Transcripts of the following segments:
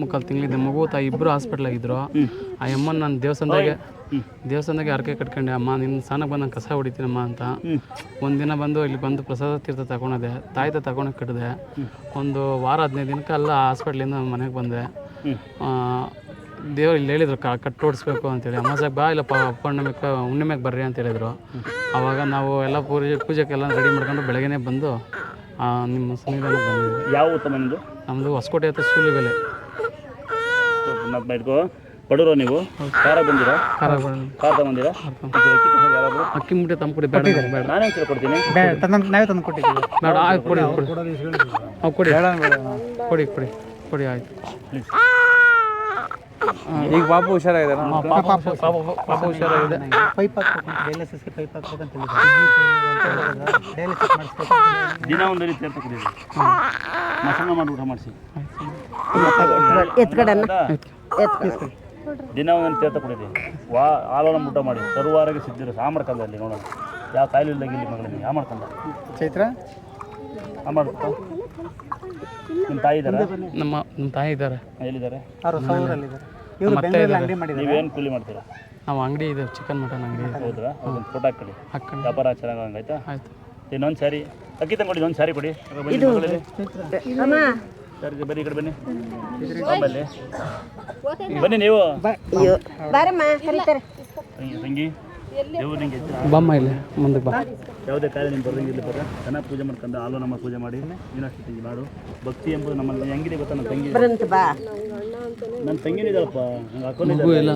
ಮುಕ್ಕಾಲು ತಿಂಗಳಿದ್ದೆ ಮಗು ತಾಯಿ ಇಬ್ಬರು ಹಾಸ್ಪಿಟ್ಲಾಗಿದ್ರು ಆ ಅಮ್ಮನ ನಾನು ದೇವಸ್ಥಾನದಾಗೆ ದೇವಸ್ಥಾನದಾಗೆ ಹರಕೆ ಕಟ್ಕೊಂಡೆ ಅಮ್ಮ ನಿನ್ನ ಸ್ನಾನಕ್ಕೆ ಬಂದು ನಾನು ಕಸ ಹೊಡಿತೀನಮ್ಮ ಅಂತ. ಒಂದಿನ ಬಂದು ಇಲ್ಲಿ ಬಂದು ಪ್ರಸಾದ ತೀರ್ಥ ತಗೊಂಡೆ ತಾಯ್ತ ತಗೊಂಡು ಕಟ್ಟಿದೆ ಒಂದು ವಾರ ಹದಿನೈದು ದಿನಕ್ಕೆ ಅಲ್ಲ ಹಾಸ್ಪಿಟ್ಲಿಂದ ಮನೆಗೆ ಬಂದೆ. ದೇವ್ರು ಇಲ್ಲಿ ಹೇಳಿದ್ರು ಕಾ ಕಟ್ಟು ಓಡಿಸ್ಬೇಕು ಅಂತೇಳಿ ಅಮಾಸೆಗೆ ಬಾ ಇಲ್ಲಪ್ಪ ಪೌರ್ಣಮಿಗೆ ಹುಣ್ಣಿಮೆಗೆ ಬರ್ರಿ ಅಂತ ಹೇಳಿದ್ರು. ಆವಾಗ ನಾವು ಎಲ್ಲ ಪೂಜೆ ಪೂಜೆಗೆಲ್ಲ ರೆಡಿ ಮಾಡ್ಕೊಂಡು ಬೆಳಗ್ಗೆನೇ ಬಂದು ನಿಮ್ಮ ಬಂದಿದ್ವಿ. ಯಾವ ಉತ್ತಮ ನಿಮ್ಮದು ನಮ್ಮದು ಹೊಸಕೋಟೆ ಹತ್ರ ಸೂಲಿಬೆಲೆ. ಇಟ್ಕೋ ಬಡವರು ನೀವು? ಖಾರ ಬಂದಿರಾ? ಖಾರ ಖಾರ ತಗೊಂಡಿರಾ? ಅಕ್ಕಿ ಮುಟ್ಟೆ ತಂಪುಡಿ ಬೇಡ ಬೇಡ. ನಾನೇ ಕೊಡ್ತೀನಿ? ನಾವೇ ತಂದು ಕೊಟ್ಟಿದ್ದೀವಿ. ಬೇಡ ಆಯ್ತು ಕೊಡಿ ಕೊಡಿ. ಹಾಂ ಕೊಡಿ. ಕೊಡಿ ಕೊಡಿ ಕೊಡಿ ಆಯ್ತು. ಪ್ಲೀಸ್ ಈಗ ಬಾಬು ಹುಷಾರಾಗಿದೆ ಪಾಪ ಹುಷಾರಾಗಿದೆ. ಪೈಪ್ ಹಾಕ್ಬೇಕು ಡಯಾಲಿಸಿಸ್ ಪೈಪ್ ಹಾಕ್ಬೇಕಂತ ಹೇಳಿದ್ರು. ಡಯಾಲಿಸಿಸ್ ಮಾಡಿಸ್ಬೇಕು ದಿನ ಒಂದು ರೀತಿ ಮಸಾಲ ಮಾಡಿ ಊಟ ಮಾಡಿಸಿ ದಿನ ಒಂದೊಂದು ತೀರ್ಥ ಕುಡೀರಿ ವಾ ಹಾಲನ್ನು ಊಟ ಮಾಡಿ. ಸರ್ವಾರಿಗೆ ಸಿದ್ಧಿರು ಕಾಲದಲ್ಲಿ ನೋಡೋಣ. ಯಾವ ಕಾಯಿಲೆ ಇಲ್ಲ ಇಲ್ಲಿ ಮಗಳಿಗೆ ಯಾವ ಮಾಡ್ಕೊಂಡ ಚೈತ್ರ? ಮಾಡ್ಕೊ ನಿಮ್ಮ ತಾಯಿ ಇದ್ದಾರೆ? ನಮ್ಮ ನಮ್ಮ ತಾಯಿ ಇದ್ದಾರೆ. ಎಲ್ಲಿದ್ದಾರೆ? ನೀವೇನು ಕೂಲಿ ಮಾಡ್ತೀರಾ? ನಾವು ಅಂಗಡಿ ಇದೆ ಚಿಕನ್ ಮಟನ್ ಅಂಗಡಿ ಹೌದಾ ಹೌದ್ರಾ? ಒಂದು ಫೋಟೋ ಹಾಕೊಳ್ಳಿ ಹಾಕ್ಕೊಂಡು ವ್ಯಾಪಾರ ಚೆನ್ನಾಗಿ ಆಯ್ತಾ. ಆಯ್ತು ಇನ್ನೊಂದು ಸಾರಿ ಅಕ್ಕಿ ತಂಗೊಡಿ ಒಂದು ಸಾರಿ ಕೊಡಿ ಮಗಳಲ್ಲಿ. ಸರಿ ಬನ್ನಿ ಈ ಕಡೆ ಬನ್ನಿ. ಆಮೇಲೆ. ಬನ್ನಿ ನೀವು. ಬಾರಮ್ಮ ಕರೀತಾರೆ. ತಂಗಿ ದೇವ್ರು ನಿಂಗೆ ಬಮ್ಮ ಇಲ್ಲಿ ಮುಂದಕ್ಕೆ ಬಾ. ಯಾವುದೇ ಕಾಯಿಲೆ ನಿಮ್ಗೆ ಬರೋಂಗಿಲ್ಲ ಬರ ಚೆನ್ನಾಗಿ ಪೂಜೆ ಮಾಡ್ಕೊಂಡು ಹಾಲು ನಮ್ಮ ಪೂಜೆ ಮಾಡಿ ನೀನಷ್ಟು ತಂಗಿ ಮಾಡು. ಭಕ್ತಿ ಎಂಬುದು ನಮ್ಮಲ್ಲಿ ಹೆಂಗಿದೆ ಗೊತ್ತಾ ನನ್ನ ತಂಗಿ? ಬರಂತ ಬಾ. ನನ್ನ ತಂಗಿನ ನಂಗೆ ಮಗು ಹಾಕೊಂಡಿದ್ದೆ ಇಲ್ಲ.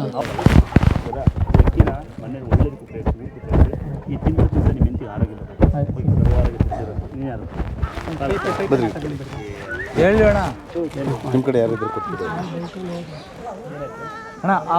ಅಕ್ಕಿನ ಮನೇಲಿ ಒಳ್ಳೆದು ಉಪಯೋಗಿಸ್ತೀವಿ ಈ ತಿಂಗಳು ತಿಂದ ನಿಮ್ಮ ಹೆಂಡತಿ ಆರೋಗ್ಯ ಸಿದ್ಧಿರು. ನೀನು ಯಾರು? ಹೇಳಿ ಅಣ್ಣ. ನಿಮ್ಮ ಕಡೆ ಯಾರಿದ್ರು ಕೊಟ್ಬಿಟ್ಟು ಅಣ್ಣ ಆ